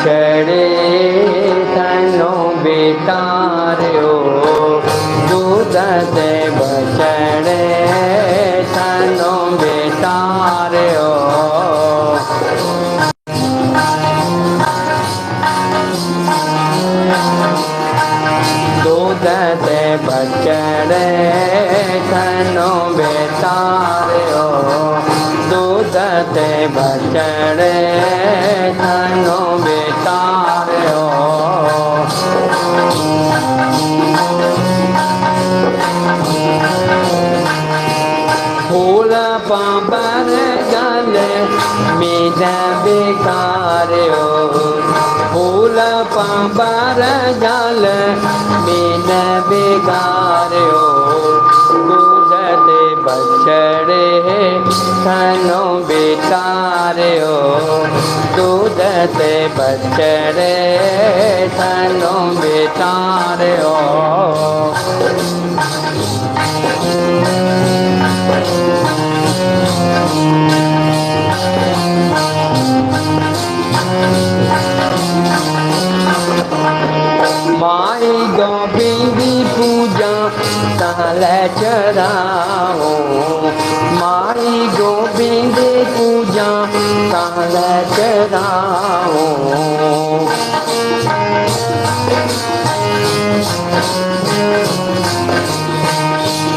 બછડે તનો બેટાર્યો દૂધ તે બછડે તનો બેટાર્યો દૂધ તે બચડે તનો બેટાર્યો દૂધ તે બચડે તનો બેકાર્યો, ફૂલ પાપર જલ મીન બેકાર્યો. દૂધ તે બછડે તનો બેટાર્યો દૂધ તે બછડે તનો બેટાર્યો ગાઈ ગોપીની પૂજા તાલે ચરાવો મારી ગોપીની પૂજા તાલે ચરાવો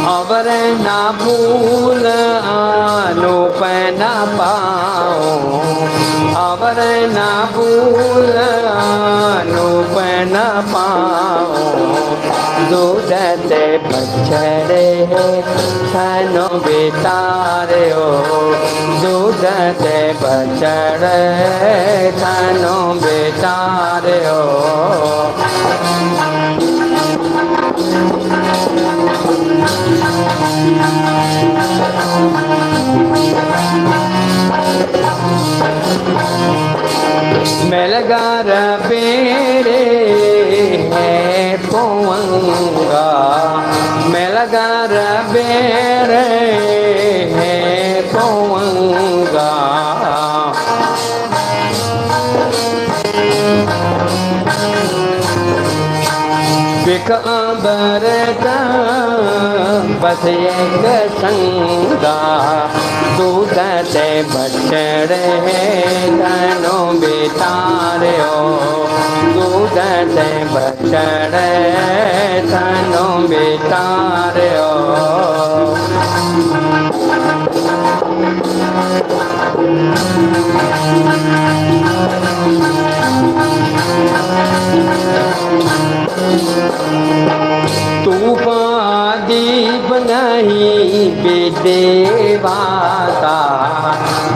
અવર ના ભૂલ આલોપ ના પાઓ અવર ના ભૂલ અનુપન પાઓ દૂરતે પછડે થનો બિતાર્યો દૂરતે પછડે થનો બિતાર્યો لگا ربی बिकाबर का बस एक संगा दूध ते बछड़े तनो बेतारो दूध ते बछड़े तनो बेतारो नहीं बेदेवाता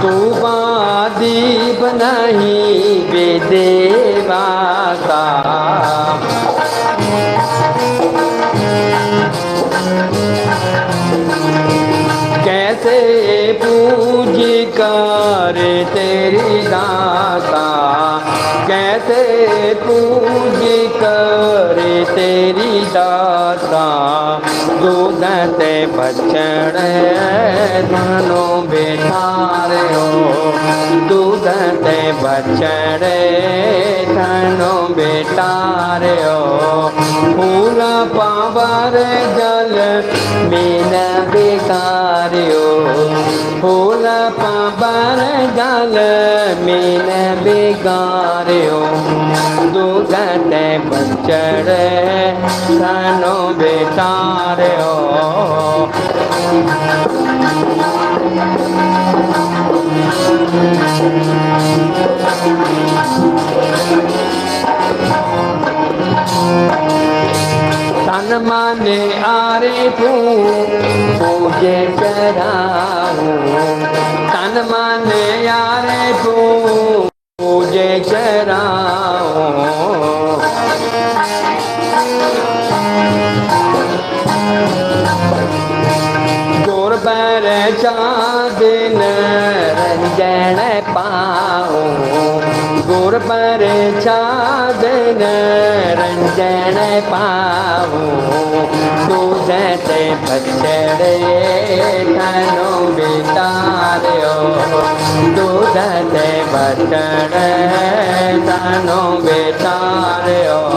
तूफ़ान दीप नहीं बेदेवाता कैसे पूज कर तेरी दाता कैसे पूज कर तेरी दाता દૂદતે બચણે ધનો બેઠાર્યો દૂદતે બચણે ધનો બેટાર્યો ફૂલ પાવર જલ મીન બેકાર્યો ફૂલ પાવર જલ મીન બેકાર્યો દુગતે પચડે ધનો બેટાર્યો તન માને આરે તું પૂજે કરાવું. તન માને આરે તું પૂજે ચરાવું ગોર પર ચાંદન રંજણ પાઉં ગુર પર છાદન રંજન પાવું દૂધ તે પછડે તનો બેતાર્યો દૂધ તે પછડે તનો બેતાર્યો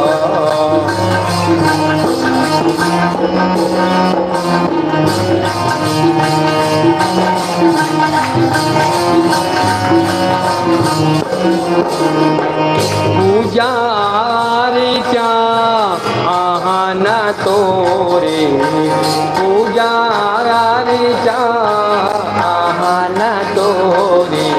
પૂજારી ચા આહાના તોરે. પૂજારી ચા આહાના તોરે.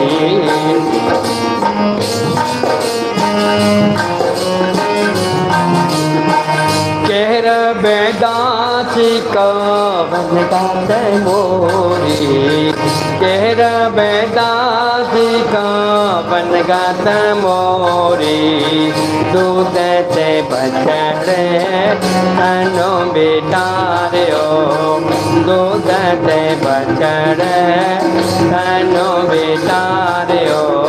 કેર બેદાસી કવન ગાત મોરી. કેર બેદાસી કવન ગાત મોરી दूध તે બચડે અનો बेटारियो दूध તે બચડે અનો બેટાર્યો